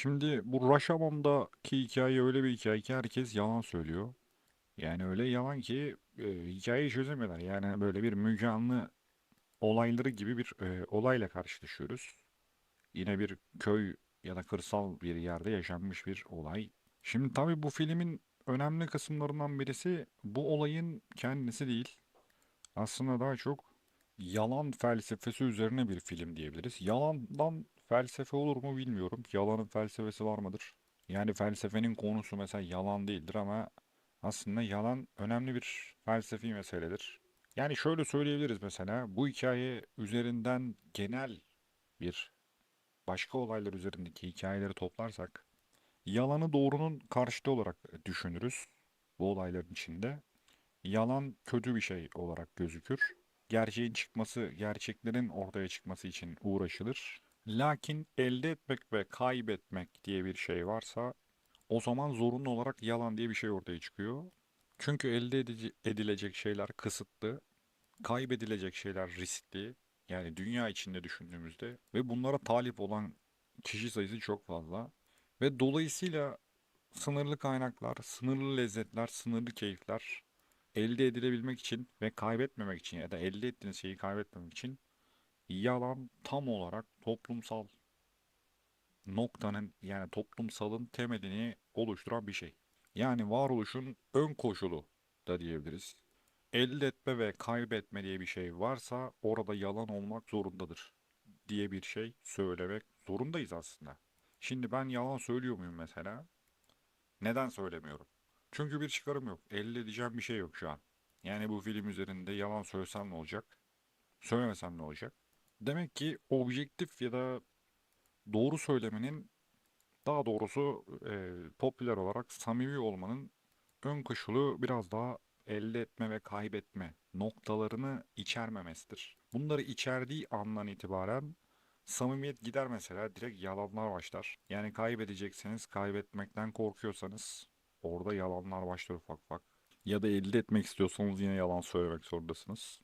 Şimdi bu Rashomonda'ki hikaye öyle bir hikaye ki herkes yalan söylüyor. Yani öyle yalan ki e, hikayeyi çözemiyorlar. Yani böyle bir Müge olayları gibi bir e, olayla karşılaşıyoruz. Yine bir köy ya da kırsal bir yerde yaşanmış bir olay. Şimdi tabii bu filmin önemli kısımlarından birisi bu olayın kendisi değil. Aslında daha çok yalan felsefesi üzerine bir film diyebiliriz. Yalandan felsefe olur mu bilmiyorum. Yalanın felsefesi var mıdır? Yani felsefenin konusu mesela yalan değildir ama aslında yalan önemli bir felsefi meseledir. Yani şöyle söyleyebiliriz mesela bu hikaye üzerinden genel bir başka olaylar üzerindeki hikayeleri toplarsak yalanı doğrunun karşıtı olarak düşünürüz bu olayların içinde. Yalan kötü bir şey olarak gözükür. Gerçeğin çıkması, gerçeklerin ortaya çıkması için uğraşılır. Lakin elde etmek ve kaybetmek diye bir şey varsa o zaman zorunlu olarak yalan diye bir şey ortaya çıkıyor. Çünkü elde edilecek şeyler kısıtlı, kaybedilecek şeyler riskli. Yani dünya içinde düşündüğümüzde ve bunlara talip olan kişi sayısı çok fazla. Ve dolayısıyla sınırlı kaynaklar, sınırlı lezzetler, sınırlı keyifler elde edilebilmek için ve kaybetmemek için ya da elde ettiğiniz şeyi kaybetmemek için yalan tam olarak toplumsal noktanın yani toplumsalın temelini oluşturan bir şey. Yani varoluşun ön koşulu da diyebiliriz. Elde etme ve kaybetme diye bir şey varsa orada yalan olmak zorundadır diye bir şey söylemek zorundayız aslında. Şimdi ben yalan söylüyor muyum mesela? Neden söylemiyorum? Çünkü bir çıkarım yok. Elde edeceğim bir şey yok şu an. Yani bu film üzerinde yalan söylesem ne olacak? Söylemesem ne olacak? Demek ki objektif ya da doğru söylemenin daha doğrusu e, popüler olarak samimi olmanın ön koşulu biraz daha elde etme ve kaybetme noktalarını içermemesidir. Bunları içerdiği andan itibaren samimiyet gider mesela direkt yalanlar başlar. Yani kaybedecekseniz kaybetmekten korkuyorsanız orada yalanlar başlar ufak ufak. Ya da elde etmek istiyorsanız yine yalan söylemek zorundasınız.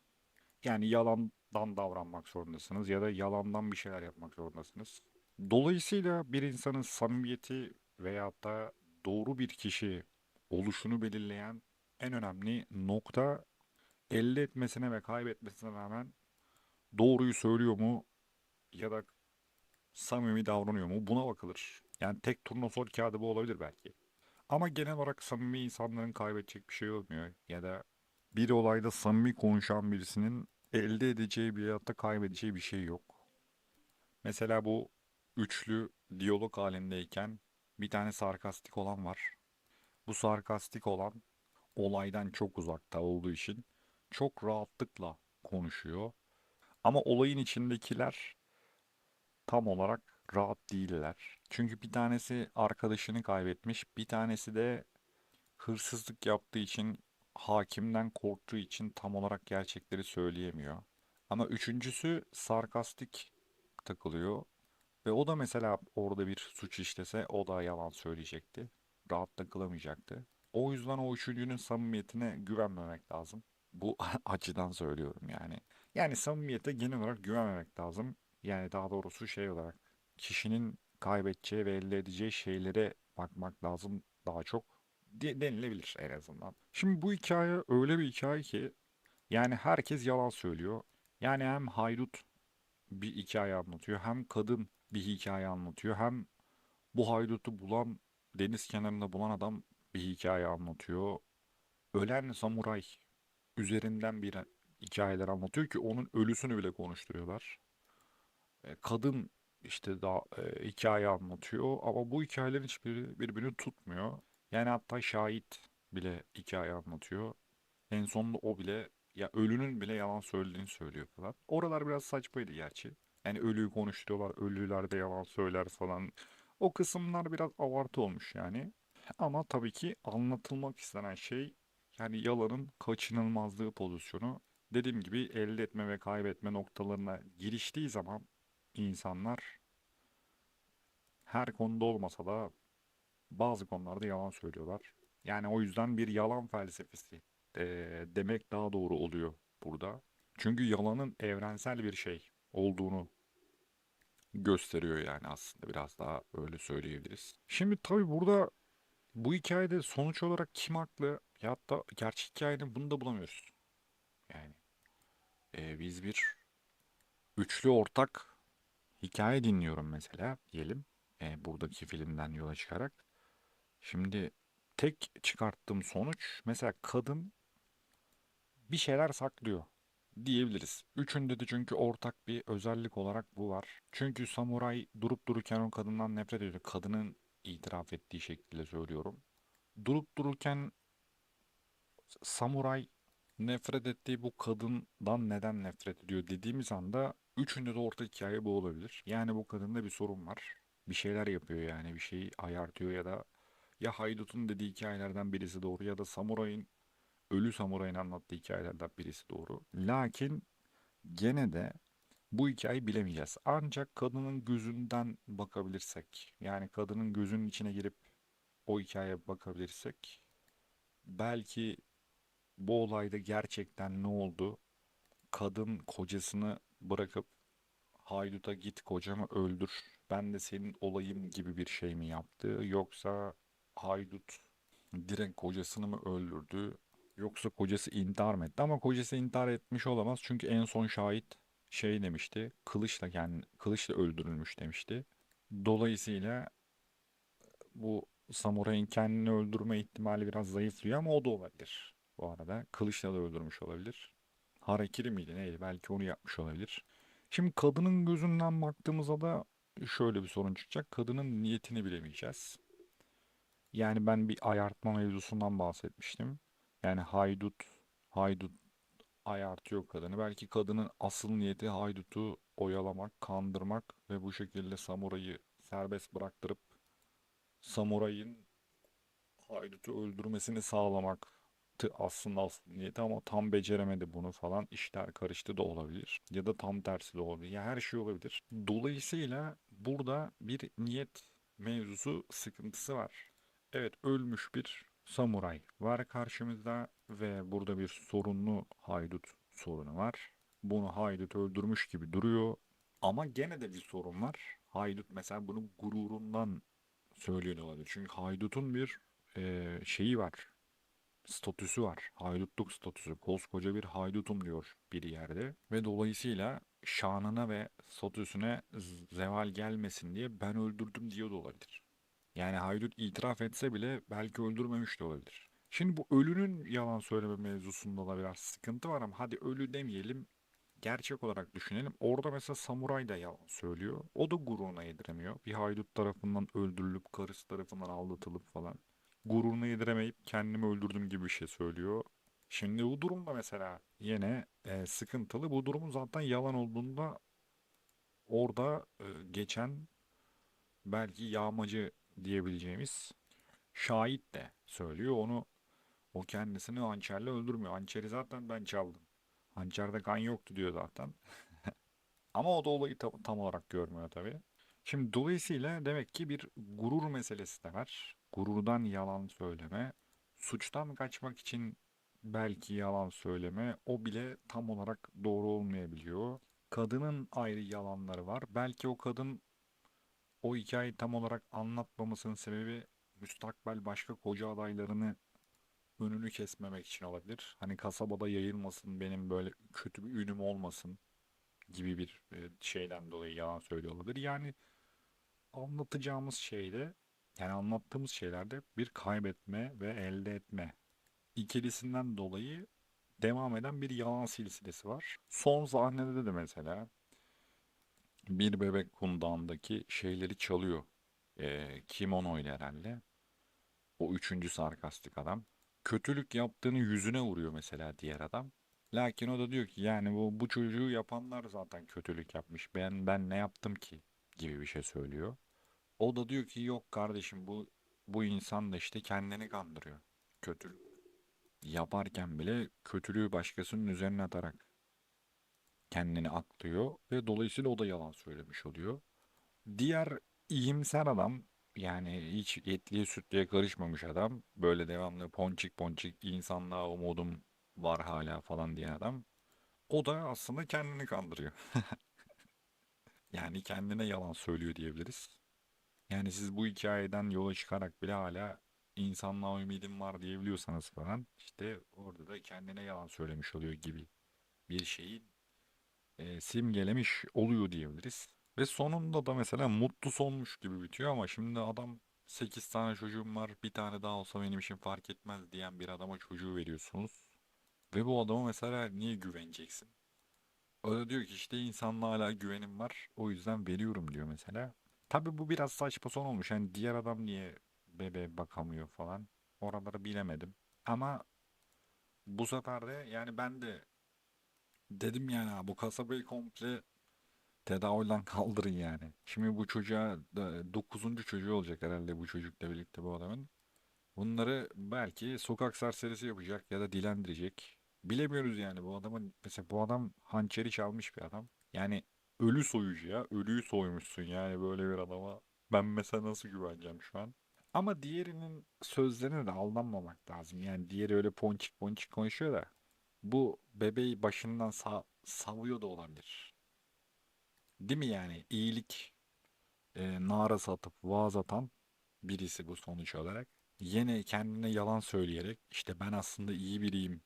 Yani yalandan davranmak zorundasınız ya da yalandan bir şeyler yapmak zorundasınız. Dolayısıyla bir insanın samimiyeti veyahut da doğru bir kişi oluşunu belirleyen en önemli nokta elde etmesine ve kaybetmesine rağmen doğruyu söylüyor mu ya da samimi davranıyor mu buna bakılır. Yani tek turnusol kağıdı bu olabilir belki. Ama genel olarak samimi insanların kaybedecek bir şey olmuyor. Ya da bir olayda samimi konuşan birisinin elde edeceği bir ya da kaybedeceği bir şey yok. Mesela bu üçlü diyalog halindeyken bir tane sarkastik olan var. Bu sarkastik olan olaydan çok uzakta olduğu için çok rahatlıkla konuşuyor. Ama olayın içindekiler tam olarak rahat değiller. Çünkü bir tanesi arkadaşını kaybetmiş, bir tanesi de hırsızlık yaptığı için, hakimden korktuğu için tam olarak gerçekleri söyleyemiyor. Ama üçüncüsü sarkastik takılıyor. Ve o da mesela orada bir suç işlese o da yalan söyleyecekti. Rahat takılamayacaktı. O yüzden o üçüncünün samimiyetine güvenmemek lazım. Bu açıdan söylüyorum yani. Yani samimiyete genel olarak güvenmemek lazım. Yani daha doğrusu şey olarak kişinin kaybedeceği ve elde edeceği şeylere bakmak lazım daha çok denilebilir en azından. Şimdi bu hikaye öyle bir hikaye ki yani herkes yalan söylüyor. Yani hem haydut bir hikaye anlatıyor hem kadın bir hikaye anlatıyor hem bu haydutu bulan deniz kenarında bulan adam bir hikaye anlatıyor. Ölen samuray üzerinden bir hikayeler anlatıyor ki onun ölüsünü bile konuşturuyorlar. E, kadın işte daha e, hikaye anlatıyor ama bu hikayelerin hiçbiri birbirini tutmuyor. Yani hatta şahit bile hikaye anlatıyor. En sonunda o bile ya ölünün bile yalan söylediğini söylüyor falan. Oralar biraz saçmaydı gerçi. Yani ölüyü konuşturuyorlar, ölüler de yalan söyler falan. O kısımlar biraz abartı olmuş yani. Ama tabii ki anlatılmak istenen şey yani yalanın kaçınılmazlığı pozisyonu. Dediğim gibi elde etme ve kaybetme noktalarına giriştiği zaman insanlar her konuda olmasa da bazı konularda yalan söylüyorlar. Yani o yüzden bir yalan felsefesi eee, demek daha doğru oluyor burada. Çünkü yalanın evrensel bir şey olduğunu gösteriyor yani aslında biraz daha öyle söyleyebiliriz. Şimdi tabii burada bu hikayede sonuç olarak kim haklı ya da gerçek hikayenin bunu da bulamıyoruz. Yani e, biz bir üçlü ortak hikaye dinliyorum mesela diyelim. E, buradaki filmden yola çıkarak. Şimdi tek çıkarttığım sonuç mesela kadın bir şeyler saklıyor diyebiliriz. Üçünde de çünkü ortak bir özellik olarak bu var. Çünkü samuray durup dururken o kadından nefret ediyor. Kadının itiraf ettiği şekilde söylüyorum. Durup dururken samuray nefret ettiği bu kadından neden nefret ediyor dediğimiz anda üçünde de ortak hikaye bu olabilir. Yani bu kadında bir sorun var. Bir şeyler yapıyor yani bir şeyi ayartıyor ya da ya haydutun dediği hikayelerden birisi doğru ya da samurayın ölü samurayın anlattığı hikayelerden birisi doğru. Lakin gene de bu hikayeyi bilemeyeceğiz. Ancak kadının gözünden bakabilirsek, yani kadının gözünün içine girip o hikayeye bakabilirsek, belki bu olayda gerçekten ne oldu? Kadın kocasını bırakıp hayduta git kocamı öldür, ben de senin olayım gibi bir şey mi yaptı? Yoksa haydut direkt kocasını mı öldürdü? Yoksa kocası intihar mı etti? Ama kocası intihar etmiş olamaz. Çünkü en son şahit şey demişti. Kılıçla yani kılıçla öldürülmüş demişti. Dolayısıyla bu samurayın kendini öldürme ihtimali biraz zayıflıyor ama o da olabilir. Bu arada kılıçla da öldürmüş olabilir. Harakiri miydi neydi? Belki onu yapmış olabilir. Şimdi kadının gözünden baktığımızda da şöyle bir sorun çıkacak. Kadının niyetini bilemeyeceğiz. Yani ben bir ayartma mevzusundan bahsetmiştim. Yani haydut, haydut ayartıyor kadını. Belki kadının asıl niyeti haydutu oyalamak, kandırmak ve bu şekilde samurayı serbest bıraktırıp samurayın haydutu öldürmesini sağlamaktı aslında asıl niyeti ama tam beceremedi bunu falan işler karıştı da olabilir. Ya da tam tersi de olabilir. Ya her şey olabilir. Dolayısıyla burada bir niyet mevzusu sıkıntısı var. Evet ölmüş bir samuray var karşımızda ve burada bir sorunlu haydut sorunu var. Bunu haydut öldürmüş gibi duruyor ama gene de bir sorun var. Haydut mesela bunu gururundan söylüyor olabilir. Çünkü haydutun bir eee, şeyi var. Statüsü var. Haydutluk statüsü. Koskoca bir haydutum diyor bir yerde. Ve dolayısıyla şanına ve statüsüne zeval gelmesin diye ben öldürdüm diyor da olabilir. Yani haydut itiraf etse bile belki öldürmemiş de olabilir. Şimdi bu ölünün yalan söyleme mevzusunda da biraz sıkıntı var ama hadi ölü demeyelim. Gerçek olarak düşünelim. Orada mesela samuray da yalan söylüyor. O da gururuna yediremiyor. Bir haydut tarafından öldürülüp karısı tarafından aldatılıp falan. Gururuna yediremeyip kendimi öldürdüm gibi bir şey söylüyor. Şimdi bu durumda mesela yine e, sıkıntılı. Bu durumun zaten yalan olduğunda orada e, geçen belki yağmacı diyebileceğimiz şahit de söylüyor. Onu o kendisini hançerle öldürmüyor. Hançeri zaten ben çaldım. Hançerde kan yoktu diyor zaten. Ama o da olayı tam, tam olarak görmüyor tabii. Şimdi dolayısıyla demek ki bir gurur meselesi de var. Gururdan yalan söyleme, suçtan kaçmak için belki yalan söyleme, o bile tam olarak doğru olmayabiliyor. Kadının ayrı yalanları var. Belki o kadın o hikayeyi tam olarak anlatmamasının sebebi müstakbel başka koca adaylarını önünü kesmemek için olabilir. Hani kasabada yayılmasın, benim böyle kötü bir ünüm olmasın gibi bir e, şeyden dolayı yalan söylüyor olabilir. Yani anlatacağımız şeyde yani anlattığımız şeylerde bir kaybetme ve elde etme ikilisinden dolayı devam eden bir yalan silsilesi var. Son sahnede de mesela bir bebek kundağındaki şeyleri çalıyor. Ee, kimono ile herhalde. O üçüncü sarkastik adam. Kötülük yaptığını yüzüne vuruyor mesela diğer adam. Lakin o da diyor ki yani bu, bu çocuğu yapanlar zaten kötülük yapmış. Ben ben ne yaptım ki gibi bir şey söylüyor. O da diyor ki yok kardeşim bu bu insan da işte kendini kandırıyor. Kötülük yaparken bile kötülüğü başkasının üzerine atarak kendini aklıyor ve dolayısıyla o da yalan söylemiş oluyor. Diğer iyimser adam yani hiç etliye sütlüye karışmamış adam böyle devamlı ponçik ponçik insanlığa umudum var hala falan diyen adam o da aslında kendini kandırıyor. Yani kendine yalan söylüyor diyebiliriz. Yani siz bu hikayeden yola çıkarak bile hala insanlığa ümidim var diyebiliyorsanız falan işte orada da kendine yalan söylemiş oluyor gibi bir şeyin e, simgelemiş oluyor diyebiliriz. Ve sonunda da mesela mutlu sonmuş gibi bitiyor ama şimdi adam 8 tane çocuğum var bir tane daha olsa benim için fark etmez diyen bir adama çocuğu veriyorsunuz. Ve bu adama mesela niye güveneceksin? O da diyor ki işte insanla hala güvenim var. O yüzden veriyorum diyor mesela. Tabii bu biraz saçma son olmuş. Yani diğer adam niye bebeğe bakamıyor falan. Oraları bilemedim. Ama bu sefer de yani ben de dedim yani "Ha, bu kasabayı komple tedavülden kaldırın yani. Şimdi bu çocuğa da- dokuzuncu çocuğu olacak herhalde bu çocukla birlikte bu adamın. Bunları belki sokak serserisi yapacak ya da dilendirecek. Bilemiyoruz yani bu adamın mesela bu adam hançeri çalmış bir adam. Yani ölü soyucu ya. Ölüyü soymuşsun yani böyle bir adama. Ben mesela nasıl güveneceğim şu an? Ama diğerinin sözlerine de aldanmamak lazım. Yani diğeri öyle ponçik ponçik konuşuyor da bu bebeği başından sa savuyor da olabilir. Değil mi yani? İyilik e, narası atıp vaaz atan birisi bu sonuç olarak. Yine kendine yalan söyleyerek işte ben aslında iyi biriyim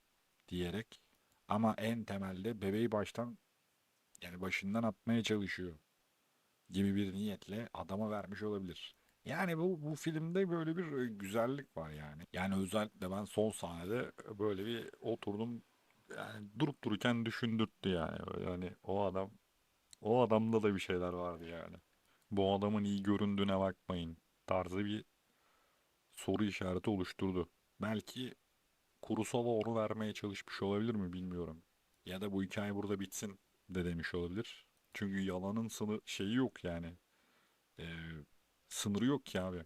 diyerek ama en temelde bebeği baştan yani başından atmaya çalışıyor gibi bir niyetle adama vermiş olabilir. Yani bu, bu filmde böyle bir e, güzellik var yani. Yani özellikle ben son sahnede böyle bir oturdum yani durup dururken düşündürttü yani. Hani o adam o adamda da bir şeyler vardı yani. Bu adamın iyi göründüğüne bakmayın tarzı bir soru işareti oluşturdu. Belki Kurosawa onu vermeye çalışmış olabilir mi bilmiyorum. Ya da bu hikaye burada bitsin de demiş olabilir. Çünkü yalanın sını şeyi yok yani. Ee, sınırı yok ki abi.